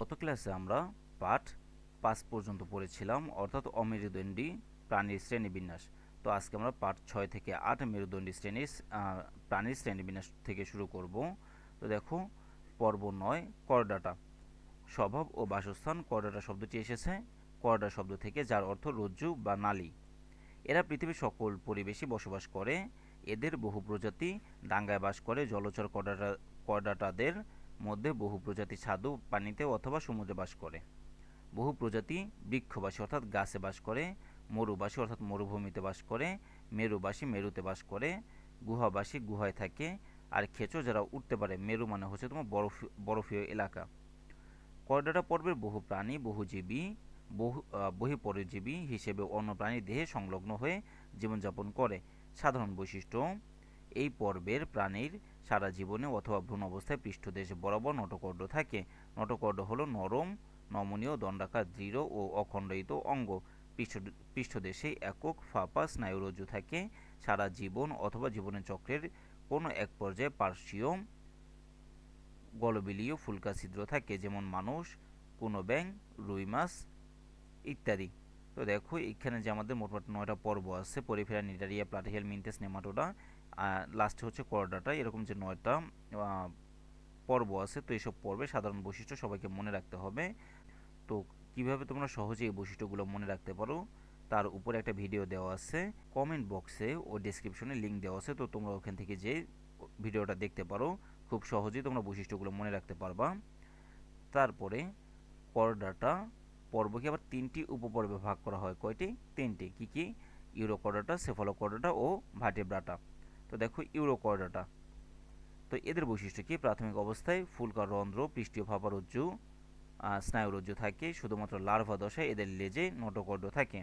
গত ক্লাসে আমরা পাঠ পাঁচ পর্যন্ত পড়েছিলাম, অর্থাৎ অমেরুদণ্ডী প্রাণীর শ্রেণীবিন্যাস। তো আজকে আমরা পাঠ ছয় থেকে আট মেরুদণ্ডী শ্রেণির প্রাণীর শ্রেণীবিন্যাস থেকে শুরু করব। তো দেখো, পর্ব নয়, করডাটা। স্বভাব ও বাসস্থান, করডাটা শব্দটি এসেছে। করডা শব্দ থেকে যার অর্থ রজ্জু বা নালী। এরা পৃথিবীর সকল পরিবেশে বসবাস করে। এদের বহু প্রজাতি ডাঙ্গায় বাস করে। জলচর করডাটা, করডাটাদের মধ্যে বহু প্রজাতি স্বাদু পানিতে অথবা সমুদ্রে বাস করে। বহু প্রজাতি বৃক্ষবাসী অর্থাৎ গাছে বাস করে, মরুবাসী অর্থাৎ মরুভূমিতে বাস করে, মেরুবাসী মেরুতে বাস করে, গুহাবাসী গুহায় থাকে আর খেচো যারা উঠতে পারে, মেরু মানে হচ্ছে তোমার বরফ, বরফীয় এলাকা। করডাটা পর্বের বহু প্রাণী বহুজীবী বহু বহিঃপরজীবী হিসেবে অন্য প্রাণীর দেহে সংলগ্ন হয়ে জীবনযাপন করে। সাধারণ বৈশিষ্ট্য এই পর্বের প্রাণীর সারা জীবনে অথবা ভ্রূণ অবস্থায় পৃষ্ঠদেশে বরাবর নটকর্ড থাকে। নটকর্ড হলো নরম, নমনীয়, দণ্ডাকার, দৃঢ় ও অখণ্ডয়িত অঙ্গ। পৃষ্ঠদেশে একক ফাঁপা স্নায়ুরজ্জু থাকে। সারা জীবন অথবা জীবনের চক্রের কোনো এক পর্যায়ে পার্শ্বীয় গলবিলীয় ফুলকা ছিদ্র থাকে, যেমন মানুষ কোনো ব্যাং রুই মাছ ইত্যাদি। তো দেখো, এখানে যে আমাদের মোটমাট নয়টা পর্ব আছে, Porifera Cnidaria, Platyhelminthes, Nematoda last হচ্ছে করডাটা এরকম যে নয়টা পর্ব আছে, তো এইসব পর্বে সাধারণ বৈশিষ্ট্য সবাইকে মনে রাখতে হবে। তো কীভাবে তোমরা সহজে এই বৈশিষ্ট্যগুলো মনে রাখতে পারো, তার উপরে একটা ভিডিও দেওয়া আছে। কমেন্ট বক্সে ও ডেসক্রিপশনে লিংক দেওয়া আছে, তো তোমরা ওখান থেকে যে ভিডিওটা দেখতে পারো, খুব সহজেই তোমরা বৈশিষ্ট্যগুলো মনে রাখতে পারবা। তারপরে করডাটা পর্বকে আবার তিনটি উপপর্বে ভাগ করা হয়। কয়টি? তিনটি। কি কি? ইউরোকর্ডাটা সেফালোকর্ডাটা ও ভার্টেব্রাটা তো দেখো ইউরোকর্ডাটা তো এদের বৈশিষ্ট্য কি? প্রাথমিক অবস্থায় ফুলকা রন্ধ্র পৃষ্ঠীয় আহ, স্নায়ুরজ্জু থাকে শুধুমাত্র লার্ভা দশায় এদের লেজে নটোকর্ড থাকে।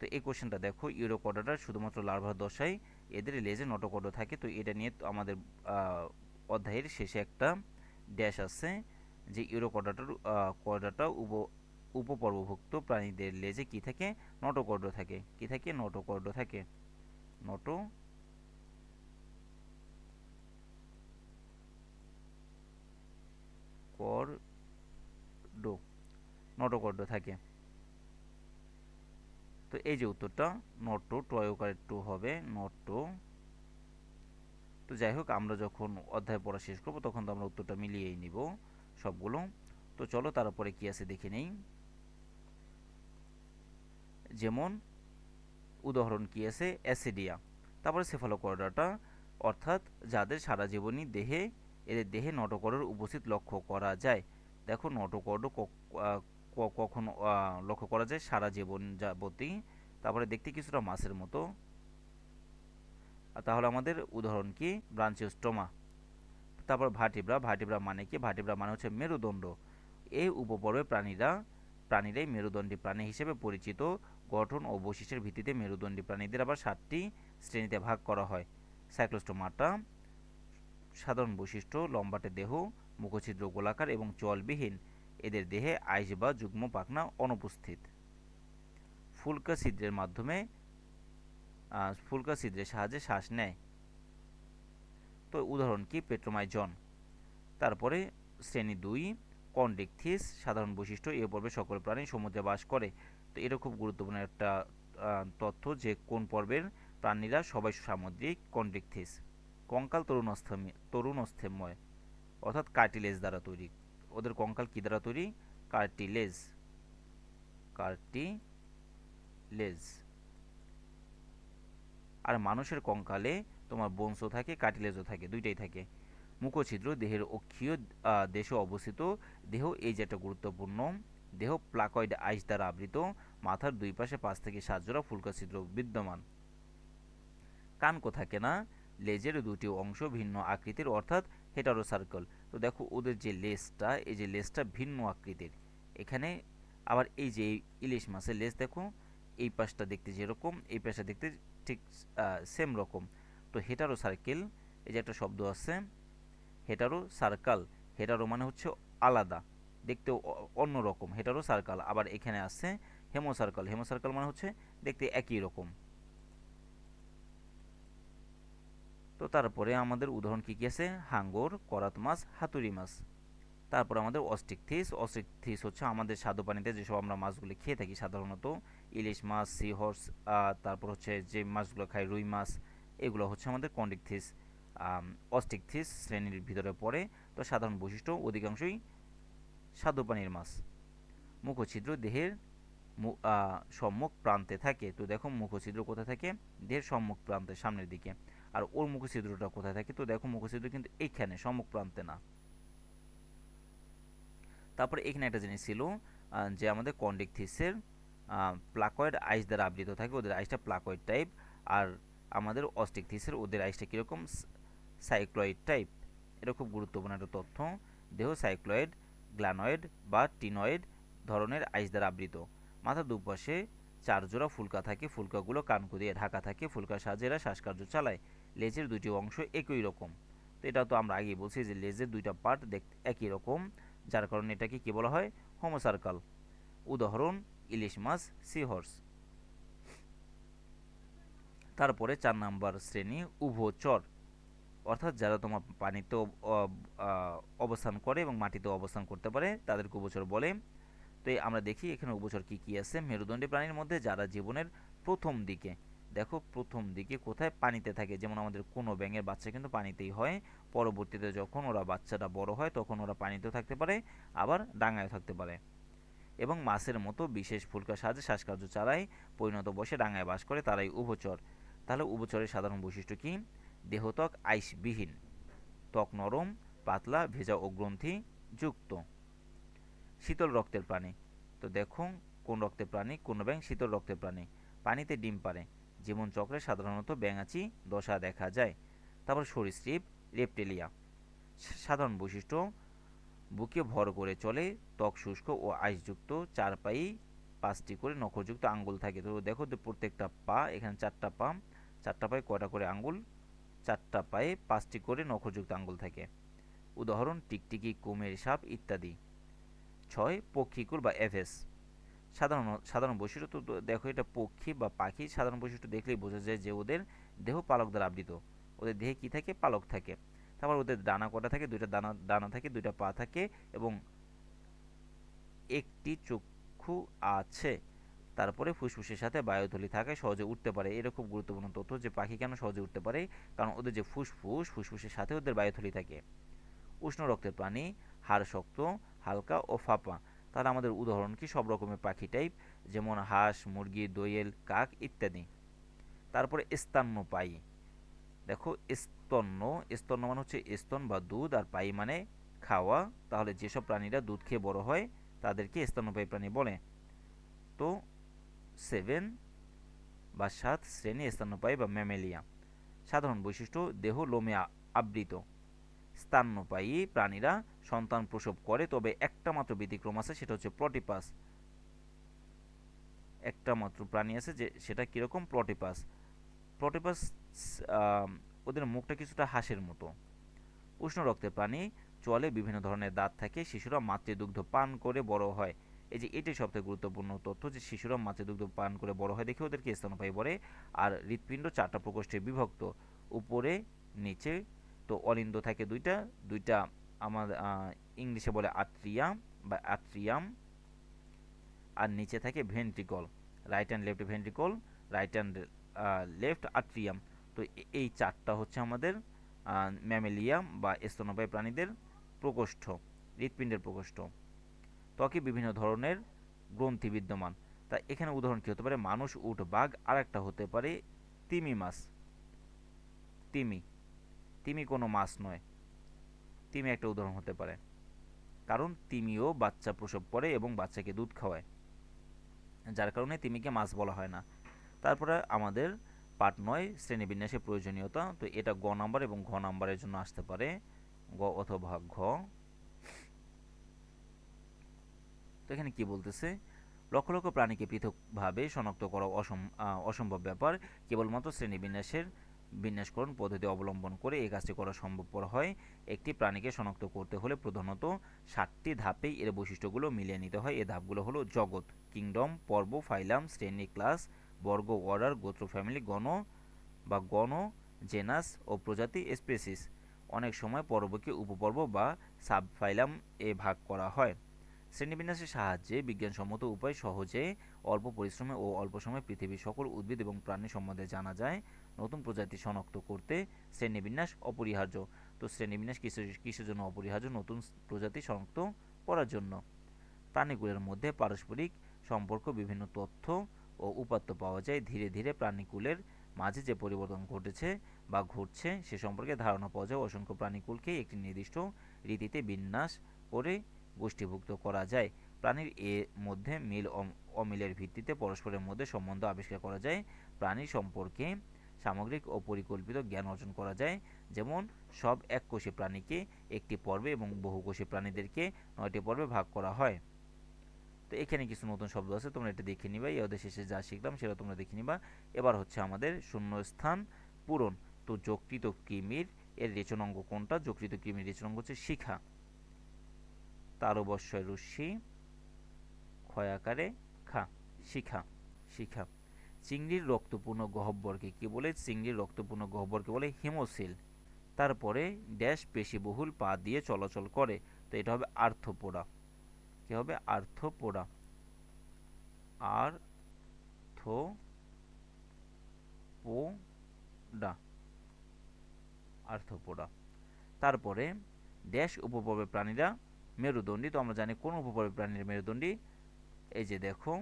তো এই কোশ্চেনটা দেখো ইউরোকর্ডাটার শুধুমাত্র লার্ভা দশায় এদের লেজে নটোকর্ড থাকে। তো এটা নিয়ে আমাদের অধ্যায়ের শেষে একটা ড্যাশ আছে যে ইউরোকর্ডাটার কর্ডাটা উপ উপপর্বভুক্ত প্রাণীদের লেজে কি থাকে? নটোকর্ড থাকে। কি থাকে? নটোকর্ড থাকে। নটো কর্ড নটোকর্ড থাকে। তো এই যে উত্তরটা নটো টয়কারের টু হবে নটো তো যাই হোক, আমরা যখন অধ্যায় পড়া শেষ করব, তখন তো আমরা উত্তরটা মিলিয়েই নিব সবগুলো। তো চলো তারপরে কি আছে দেখে নেই। যেমন, উদাহরণ কি আছে? অ্যাসিডিয়া। তারপরে সেফালোকর্ডাটা অর্থাৎ যাদের সারা জীবনই দেহে এদের দেহে নটকর্ডের উপস্থিত লক্ষ্য করা যায়। দেখো নটকর্ড কখনো লক্ষ্য করা যায়? সারা জীবন যাবতই। তারপরে দেখতে কিছুটা মাছের মতো। তাহলে আমাদের উদাহরণ কি? ব্রাঞ্চিওস্টোমা। তারপর ভাটিব্রা। ভাটিব্রা মানে কি? ভাটিব্রা মানে হচ্ছে মেরুদণ্ড। এই উপপর্বে প্রাণীরা, প্রাণীরাই মেরুদণ্ডী প্রাণী হিসেবে পরিচিত। গঠন ও বৈশিষ্ট্যের ভিত্তিতে মেরুদণ্ডী প্রাণীদের আবার সাতটি শ্রেণীতে ভাগ করা হয়। সাইক্লোস্টোমাটা সাধারণ বৈশিষ্ট্য, লম্বাটে দেহ, মুখছিদ্র গোলাকার এবং চলবিহীন। এদের দেহে আইস বা যুগ্ম পাখনা অনুপস্থিত। ফুলকা ছিদ্রের মাধ্যমে ফুলকা ছিদ্রের সাহায্যে শ্বাস নেয়। তো উদাহরণ কি? পেট্রোমাইজন। তারপরে শ্রেণি দুই, কন্ডিকথিস, সাধারণ বৈশিষ্ট্য, এ পর্বে সকল প্রাণী সমুদ্রে বাস করে। তো এটা খুব গুরুত্বপূর্ণ একটা তথ্য যে কোন পর্বের প্রাণীরা সবাই সামুদ্রিক কন্ডিকথিস। কঙ্কাল তরুণস্থমী, তরুণস্থেময়, অর্থাৎ কার্টিলেজ দ্বারা তৈরি। ওদের কঙ্কাল কি দ্বারা তৈরি? কার্টিলেজ কার্টিলেজ আর মানুষের কঙ্কালে তোমার বংশ থাকে কার্টিলেজও থাকে, দুইটাই থাকে। মুখছিদ্র, দেহের অক্ষীয় দেশে অবস্থিত দেহ, এই যে একটা গুরুত্বপূর্ণ দেহ, প্লাকয়েড আইস দ্বারা আবৃত, মাথার দুই পাশে পাঁচ থেকে সাত জোড়া ফুলকা ছিদ্র বিদ্যমান। কান থাকে না লেজের দুটি অংশ ভিন্ন আকৃতির, অর্থাৎ হেটারো সার্কেল তো দেখো, ওদের যে লেজটা, এই যে লেজটা ভিন্ন আকৃতির। এখানে আবার এই যে ইলিশ মাছের লেজ, দেখো, এই পাশটা দেখতে যেরকম, এই পাশটা দেখতে ঠিক সেম রকম। তো হেটারো সার্কেল এই যে একটা শব্দ আছে হেটারো সার্কাল হেটারো মানে হচ্ছে আলাদা দেখতে অন্য রকম হেটারো সার্কাল আবার এখানে আছে হেমো সার্কাল হেমো সার্কাল মানে হচ্ছে দেখতে একই রকম। তো তারপরে আমাদের উদাহরণ কি কি আছে? হাঙ্গর, করাত মাছ, হাতুড়ি মাছ। তারপর আমাদের অস্টিক থিস। অস্টিক থিস হচ্ছে আমাদের স্বাদু পানিতে যেসব আমরা মাছগুলি খেয়ে থাকি সাধারণত। ইলিশ মাছ সি হর্স তারপর হচ্ছে যে মাছগুলো খাই রুই মাছ, এগুলো হচ্ছে আমাদের কন্ডিক থিস। অস্টিক থিস শ্রেণির ভিতরে পড়ে। তো সাধারণ বৈশিষ্ট্য, অধিকাংশই স্বাদু পানির মাছ। মুখছিদ্র দেহের সম্মুখ প্রান্তে থাকে। তো দেখো মুখছিদ্র কোথায় থাকে? দেহের সম্মুখ প্রান্তে সামনের দিকে। আর ওর মুখছিদ্রটা কোথায় থাকে? তো দেখো মুখছিদ্র কিন্তু এইখানে সম্মুখ প্রান্তে না। তারপরে এখানে একটা জিনিস ছিল যে আমাদের কন্ডিকথিসের প্লাকয়েড আইস দ্বারা আবৃত থাকে, ওদের আইসটা প্লাকয়েড টাইপ, আর আমাদের অস্টিকথিসের ওদের আইসটা কীরকম? Cycloid type. এটা খুব গুরুত্বপূর্ণ একটা তথ্য। দেহ সাইক্লয়েড গ্লানয়েড বা টিনয়েড ধরনের আইস দ্বারা আবৃত। মাথার দুপাশে চার জোড়া ফুলকা থাকে, ফুলকাগুলো কানকু দিয়ে ঢাকা থাকে, ফুলকার সাহায্যে এরা শ্বাসকার্য চালায়। লেজের দুটি অংশ একই রকম। তো এটা তো আমরা আগেই বলছি যে লেজের দুইটা পার্ট দেখতে একই রকম, যার কারণে এটাকে কি বলা হয়? হোমোসার্কাল উদাহরণ, ইলিশ মাছ সি হর্স তারপরে চার নাম্বার শ্রেণি উভচর অর্থাৎ যারা তোমার পানিতে অবস্থান করে এবং মাটিতে অবস্থান করতে পারে, তাদেরকে উভচর বলে। তো আমরা দেখি এখানে উভচর কি কি আছে। মেরুদণ্ডী প্রাণীর মধ্যে যারা জীবনের প্রথম দিকে দেখো প্রথম দিকে কোথায় পানিতে থাকে, যেমন আমাদের কোনো ব্যাঙের বাচ্চা কিন্তু পানিতেই হয়, পরবর্তীতে যখন ওরা বাচ্চাটা বড় হয় তখন ওরা পানিতেও থাকতে পারে, আবার ডাঙায়ও থাকতে পারে। এবং মাছের মতো বিশেষ ফুলকার সাহায্যে শ্বাসকার্য চালায়, পরিণত বসে ডাঙায় বাস করে তারাই উভচর। তাহলে উভচরের সাধারণ বৈশিষ্ট্য কি? দেহত্বক আইসবিহীন, ত্বক নরম, পাতলা, ভেজা ও গ্রন্থি যুক্ত। শীতল রক্তের প্রাণী, তো দেখো কোন রক্তের প্রাণী, কোন ব্যাং শীতল রক্তের প্রাণী, পানিতে ডিম পারে জীবন চক্রে সাধারণত ব্যাঙাচি, দশা দেখা যায়। তারপর সরীসৃপ, রেপটেলিয়া। সাধারণ বৈশিষ্ট্য, বুকে ভর করে চলে, ত্বক শুষ্ক ও আইসযুক্ত, চার পাই পাঁচটি করে নখযুক্ত আঙ্গুল থাকে। তো দেখো তো প্রত্যেকটা পা, এখানে চারটা পা, চারটা পায়ে কটা করে আঙ্গুল, চারটা পায়ে পাঁচটি করে নখযুক্ত আঙ্গুল থাকে। উদাহরণ, টিকটিকি, কুমের সাপ ইত্যাদি। ছয়, পক্ষীকুল বা এভেস সাধারণ সাধারণ বৈশিষ্ট্য তো দেখো এটা পক্ষী বা পাখি, সাধারণ বৈশিষ্ট্য দেখলেই বোঝা যায় যে ওদের দেহ পালক দ্বারা আবৃত। ওদের দেহে কী থাকে? পালক থাকে। তারপর ওদের ডানা কটা থাকে? দুইটা দানা ডানা থাকে, দুইটা পা থাকে এবং একটি চক্ষু আছে। তারপরে ফুসফুসের সাথে বায়ুথলি থাকে, সহজে উঠতে পারে। এটা খুব গুরুত্বপূর্ণ তথ্য যে পাখি কেন সহজে উঠতে পারে? কারণ ওদের যে ফুসফুস, ফুসফুসের সাথে ওদের বায়ুথলি থাকে। উষ্ণ রক্তের প্রাণী হাড় শক্ত, হালকা ও ফাঁপা। তাহলে আমাদের উদাহরণ কি? সব রকমের পাখি টাইপ যেমন হাঁস, মুরগি, দোয়েল, কাক ইত্যাদি। তারপরে স্তন্যপায়ী। দেখো, স্তন্য স্তন্য মানে হচ্ছে স্তন বা দুধ, আর পাই মানে খাওয়া। তাহলে যেসব প্রাণীরা দুধ খেয়ে বড় হয়, তাদেরকে স্তন্যপায়ী প্রাণী বলে। তো সেভেন বা সাত শ্রেণি স্তন্যপায়ী বা ম্যামেলিয়া। সাধারণ বৈশিষ্ট্য, দেহ, লোমে আবৃত। স্তন্যপায়ী প্রাণীরা সন্তান প্রসব করে, তবে একটা মাত্র ব্যতিক্রম আছে, সেটা হচ্ছে প্রটিপাস। একটা মাত্র প্রাণী আছে যে, সেটা কীরকম? প্রটিপাস। প্রটিপাস ওদের মুখটা কিছুটা হাঁসের মতো। উষ্ণ রক্তের প্রাণী, চলে বিভিন্ন ধরনের দাঁত থাকে, শিশুরা মাতৃদুগ্ধ পান করে বড় হয়। এই যে, এটাই সবথেকে গুরুত্বপূর্ণ তথ্য যে, শিশুরা মাতৃদুগ্ধ পান করে বড় হয়, দেখে ওদেরকে স্তনপায়ী বলে। আর হৃৎপিণ্ড চারটা প্রকোষ্ঠে বিভক্ত, উপরে, নিচে তো অলিন্দ থাকে দুইটা দুইটা আমার ইংলিশে বলে আট্রিয়াম বা আট্রিয়াম আর নিচে থাকে ventricle right and left ventricle right and left atrium তো এই চারটা হচ্ছে আমাদের ম্যামেলিয়াম বা স্তনপায়ী প্রাণীদের প্রকোষ্ঠ, হৃৎপিণ্ডের প্রকোষ্ঠ। ত্বকে বিভিন্ন ধরনের গ্রন্থি বিদ্যমান। তা এখানে উদাহরণ কী হতে পারে? মানুষ, উট, বাঘ আর একটা হতে পারে তিমি মাছ। তিমি। তিমি কোনো মাছ নয়। তিমি একটা উদাহরণ হতে পারে। কারণ তিমিও বাচ্চা প্রসব করে এবং বাচ্চাকে দুধ খাওয়ায়। যার কারণে তিমিকে মাছ বলা হয় না। তারপরে আমাদের পার্ট নয়, শ্রেণীবিন্যাসের প্রয়োজনীয়তা। তো এটা গ নাম্বার এবং ঘ নাম্বারের জন্য আসতে পারে। গ অথবা ঘ। তো এখানে কি বলতেছে? লক্ষ লক্ষ প্রাণীকে পৃথকভাবে শনাক্ত করা অসম অসম্ভব ব্যাপার। কেবলমাত্র শ্রেণীবিন্যাসের বিন্যাসকরণ পদ্ধতি অবলম্বন করে এই কাজটি করা সম্ভবপর হয়। একটি প্রাণীকে শনাক্ত করতে হলে প্রধানত সাতটি ধাপেই এর বৈশিষ্ট্যগুলো মিলিয়ে নিতে হয়। এই ধাপগুলো হলো জগৎ, কিংডম, পর্ব, ফাইলাম, শ্রেণি, ক্লাস, বর্গ, অর্ডার, গোত্র, ফ্যামিলি, গণ বা গণ, জেনাস ও প্রজাতি, স্পেসিস। অনেক সময় পর্বকে উপপর্ব বা সাবফাইলাম এ ভাগ করা হয়। শ্রেণীবিন্যাসের সাহায্যে বিজ্ঞানসম্মত উপায় সহজে অল্প পরিশ্রমে ও অল্প সময়ে পৃথিবীর সকল উদ্ভিদ এবং প্রাণী সম্বন্ধে জানা যায়। নতুন প্রজাতি শনাক্ত করতে শ্রেণীবিন্যাস অপরিহার্য। তো শ্রেণীবিন্যাস কিসের কিসের জন্য অপরিহার্য? নতুন প্রজাতি শনাক্ত করার জন্য। প্রাণীগুলোর মধ্যে পারস্পরিক সম্পর্ক, বিভিন্ন তথ্য ও উপাত্ত পাওয়া যায়। ধীরে ধীরে প্রাণীকুলের মাঝে যে পরিবর্তন ঘটেছে বা ঘটছে, সে সম্পর্কে ধারণা পাওয়া যায়। অসংখ্য প্রাণীকুলকে একটি নির্দিষ্ট রীতিতে বিন্যাস করে গোষ্ঠীভুক্ত করা যায়। প্রাণীর এর মধ্যে মিল অমিলের ভিত্তিতে পরস্পরের মধ্যে সম্বন্ধ আবিষ্কার করা যায়। প্রাণী সম্পর্কে সামগ্রিক ও পরিকল্পিত জ্ঞান অর্জন করা যায়। যেমন, সব এককোষী প্রাণীকে একটি পর্বে এবং বহুকোষী প্রাণীদেরকে নয়টি পর্বে ভাগ করা হয়। তো এখানে কিছু নতুন শব্দ আছে, তোমরা এটা দেখে নিবা। এই অধ্যায় শেষে যা শিখলাম সেটা তোমরা দেখে নিবা। এবার হচ্ছে আমাদের শূন্যস্থান পূরণ। তো যকৃত কৃমির এর রেচনাঙ্গ কোনটা? যকৃত কৃমির রেচনাঙ্গ হচ্ছে শিখা। তার অবশ্যই রশ্মি ক্ষয়াকারে খা, শিখা শিখা। চিংড়ির রক্তপূর্ণ গহ্বরকে কি বলে? চিংড়ির রক্তপূর্ণ গহ্বরকে বলে হিমোসিল। তারপরে ড্যাশ পেশিবহুল পা দিয়ে চলাচল করে। তো এটা হবে আর্থপোড়া। কি হবে? আর্থপোড়া। আর থো পোডা আর্থপোড়া। তারপরে ড্যাশ উপপর্বের প্রাণীরা মেরুদণ্ডী। তো আমরা জানি কোন উপপর্বের প্রাণীর মেরুদণ্ডী? এই যে দেখো,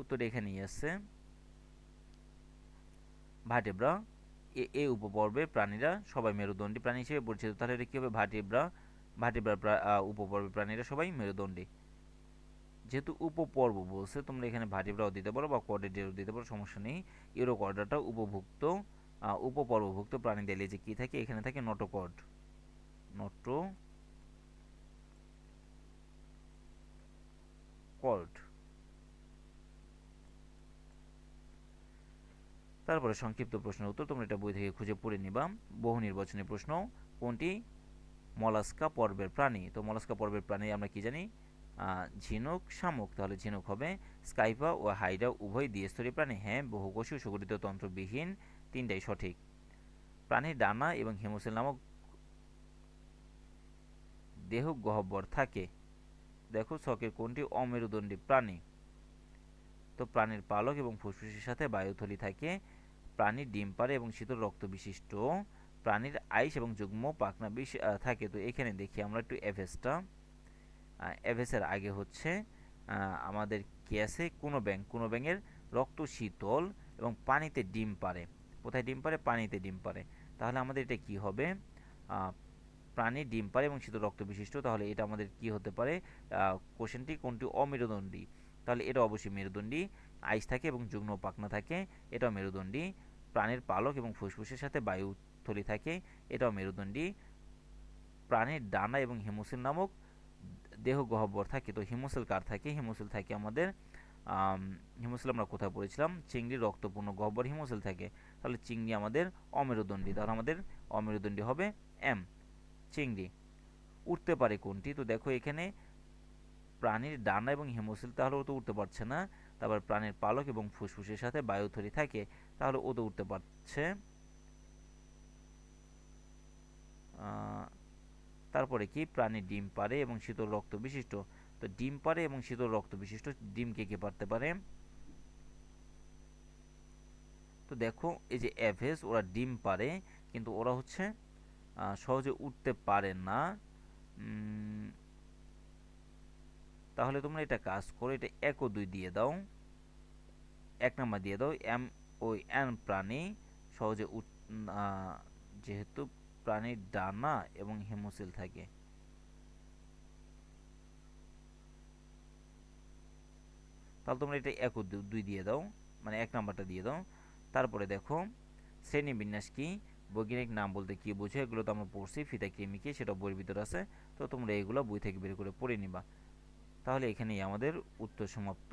উত্তর এখানেই আছে ভাটেব্রা, এ উপপর্বের প্রাণীরা সবাই মেরুদণ্ডী প্রাণী হিসেবে পরিচিত। তাহলে এটা কী হবে? ভাটেব্রা, ভাটিব্রা উপপর্বের প্রাণীরা সবাই মেরুদণ্ডী। যেহেতু উপপর্ব বলছে, তোমরা এখানে ভাটিব্রাও দিতে পারো বা কর্ডেডিয়াও দিতে পারো, সমস্যা নেই। ইউরো কর্ডাটা উপভুক্ত উপপর্বভুক্ত প্রাণী দিলে যে কী থাকে? এখানে থাকে নটোকর্ড নটো কর্ড তারপরে সংক্ষিপ্ত প্রশ্নের উত্তর তোমরা এটা বই থেকে খুঁজে পড়ে নিবা। বহু নির্বাচনী প্রশ্ন, কোনটি? মলাস্কা পর্বের প্রাণী। তো মলাস্কা পর্বের প্রাণী আমরা কি জানি? ঝিনুক, শামুক। তাহলে ঝিনুক হবে স্কাইপা ও হাইডা, উভয় দ্বিস্তরী প্রাণী। হ্যাঁ বহুকোষী সুগঠিত তন্ত্রবিহীন তিনটাই সঠিক। প্রাণীর ডানা এবং হিমোসেল নামক দেহ গহ্বর থাকে। দেখো ছকের কোনটি অমেরুদণ্ডী প্রাণী? তো প্রাণীর পালক এবং ফুসফুসের সাথে বায়ুথলি থাকে। প্রাণীর ডিম পারে এবং শীতল রক্ত বিশিষ্ট প্রাণীর আইস এবং যুগ্ম পাখনা বিষ থাকে। তো এখানে দেখি আমরা একটু এভেসটা এভেসের আগে হচ্ছে আমাদের কি আছে? কোনো ব্যাং কোনো ব্যাঙের রক্ত শীতল এবং পানিতে ডিম পারে কোথায় ডিম পারে পানিতে ডিম পারে তাহলে আমাদের এটা কি হবে? প্রাণী ডিম পারে এবং শীতল রক্ত বিশিষ্ট। তাহলে এটা আমাদের কি হতে পারে? কোশ্চেনটি কোনটি? অমেরুদণ্ডী। তাহলে এটা অবশ্যই মেরুদণ্ডী। আইস থাকে এবং যুগ্ম পাখনা থাকে, এটাও মেরুদণ্ডী। প্রাণীর পালক এবং ফুসফুসের সাথে বায়ু থলি থাকে। এটাও মেরুদণ্ডী। প্রাণীর ডানা এবং হিমোসিল নামক দেহ গহ্বর থাকে। তো হিমোসিল কার থাকে? হিমোসিল থাকে আমাদের হিমোসিল আমরা কোথায় পড়েছিলাম? চিংড়ির রক্তপূর্ণ গহ্বর হিমোসিল থাকে। তাহলে চিংড়ি আমাদের অমেরুদণ্ডী। তাহলে আমাদের অমেরুদণ্ডী হবে এম, চিংড়ি। উঠতে পারে কোনটি? তো দেখো এখানে প্রাণীর ডানা এবং হিমোসিল তাহলে ও তো উঠতে পারছে না। তারপর প্রাণীর পালক এবং ফুসফুসের সাথে বায়ুথলি থাকে। তাহলে ও তো উঠতে পারছে। তারপরে কি? প্রাণী ডিম পারে এবং শীতল রক্ত বিশিষ্ট। তো ডিম পারে এবং শীতল রক্ত বিশিষ্ট, ডিম কে কে পারতে পারে? তো দেখো, এই যে অ্যাভেস ওরা ডিম পারে, কিন্তু ওরা হচ্ছে সহজে উঠতে পারে না। তাহলে তোমরা এটা কাজ করো, এটা এক ও দুই দিয়ে দাও। এক নাম্বার দিয়ে দাও এম ওই এন প্রাণী সহজে যেহেতু প্রাণীর ডানা এবং হেমোসিল থাকে। তাহলে তোমরা এটা এক দুই দিয়ে দাও মানে এক নাম্বারটা দিয়ে দাও। তারপরে দেখো, শ্রেণি বিন্যাস কি? বৈজ্ঞানিক নাম বলতে কি বোঝে এগুলো তো আমরা পড়ছি, ফিতা কৃমিকে সেটা বইয়ের ভিতরে আছে। তো তোমরা এগুলো বই থেকে বের করে পড়ে নিবা। তাহলে এখানেই আমাদের উত্তর সমাপ্ত।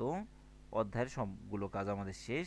অধ্যায়ের সবগুলো কাজ আমাদের শেষ।